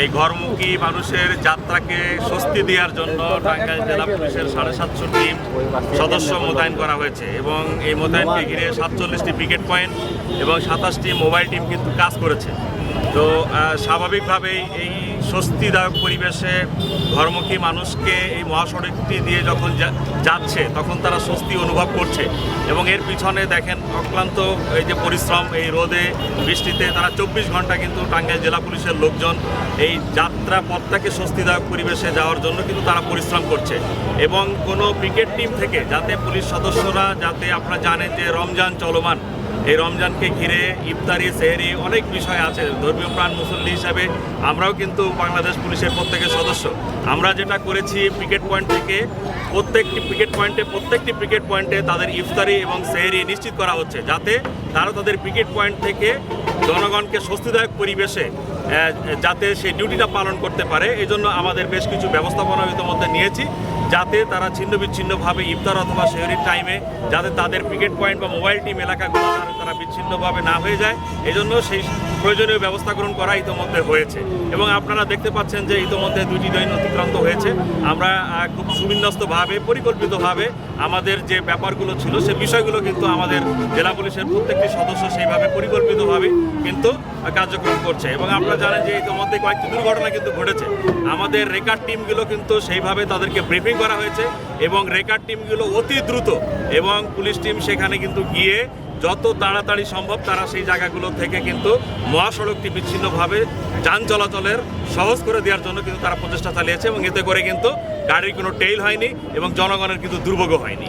এই ঘরমুখী মানুষের যাত্রাকে স্বস্তি দেওয়ার জন্য টাঙ্গাইল জেলা পুলিশের সাড়ে সাতশো টিম সদস্য মোতায়েন করা হয়েছে এবং এই মোতায়েনকে ঘিরে সাতচল্লিশটি পিকেট পয়েন্ট এবং সাতাশটি মোবাইল টিম কিন্তু কাজ করেছে। তো স্বাভাবিকভাবেই এই স্বস্তিদায়ক পরিবেশে ঘরমুখী মানুষকে এই মহাসড়কটি দিয়ে যখন যাচ্ছে, তখন তারা স্বস্তি অনুভব করছে। এবং এর পিছনে দেখেন অক্লান্ত এই যে পরিশ্রম, এই রোদে, বৃষ্টিতে তারা চব্বিশ ঘণ্টা কিন্তু টাঙ্গাইল জেলা পুলিশের লোকজন এই যাত্রা পথটাকে স্বস্তিদায়ক পরিবেশে যাওয়ার জন্য কিন্তু তারা পরিশ্রম করছে। এবং কোনো ক্রিকেট টিম থেকে যাতে পুলিশ সদস্যরা যাতে আপনারা জানেন যে রমজান চলমান এই রমজানকে ঘিরে ইফতারি, সেহরি অনেক বিষয় আছে ধর্মীয় প্রাণ মুসল্লি হিসাবে। আমরাও কিন্তু বাংলাদেশ পুলিশের প্রত্যেকের সদস্য। আমরা যেটা করেছি পিকেট পয়েন্ট থেকে, প্রত্যেকটি পিকেট পয়েন্টে প্রত্যেকটি পিকেট পয়েন্টে তাদের ইফতারি এবং সেহরি নিশ্চিত করা হচ্ছে যাতে তারা তাদের পিকেট পয়েন্ট থেকে জনগণকে স্বস্তিদায়ক পরিবেশে যাতে সেই ডিউটিটা পালন করতে পারে এই জন্য আমাদের বেশ কিছু ব্যবস্থাপনা ইতিমধ্যে নিয়েছি, যাতে তারা ছিন্ন বিচ্ছিন্নভাবে ইফতার অথবা শহরের টাইমে যাতে তাদের ক্রিকেট পয়েন্ট বা মোবাইল টিম এলাকাগুলো তারা বিচ্ছিন্নভাবে না হয়ে যায়, এজন্য সেই প্রয়োজনীয় ব্যবস্থা গ্রহণ করা ইতিমধ্যে হয়েছে। এবং আপনারা দেখতে পাচ্ছেন যে ইতিমধ্যে দুইটি দৈন অতিক্রান্ত হয়েছে। আমরা খুব সুবিন্যস্তভাবে, পরিকল্পিতভাবে আমাদের যে ব্যাপারগুলো ছিল, সে বিষয়গুলো কিন্তু আমাদের জেলা পুলিশের প্রত্যেকটি সদস্য সেইভাবে পরিকল্পিতভাবে কিন্তু কার্যক্রম করছে। এবং আপনারা জানেন যে ইতিমধ্যে কয়েকটি দুর্ঘটনা কিন্তু ঘটেছে। আমাদের রেকার্ড টিমগুলো কিন্তু সেইভাবে তাদেরকে ব্রিফিং করা হয়েছে এবং রেকার্ড টিমগুলো অতি দ্রুত এবং পুলিশ টিম সেখানে কিন্তু গিয়ে যত তাড়াতাড়ি সম্ভব তারা সেই জায়গাগুলো থেকে কিন্তু মহাসড়কটি বিচ্ছিন্নভাবে যান চলাচলের সহজ করে দেওয়ার জন্য কিন্তু তারা প্রচেষ্টা চালিয়েছে এবং এতে করে কিন্তু গাড়ির কোনো টেইল হয়নি এবং জনগণের কিন্তু দুর্ভোগও হয়নি।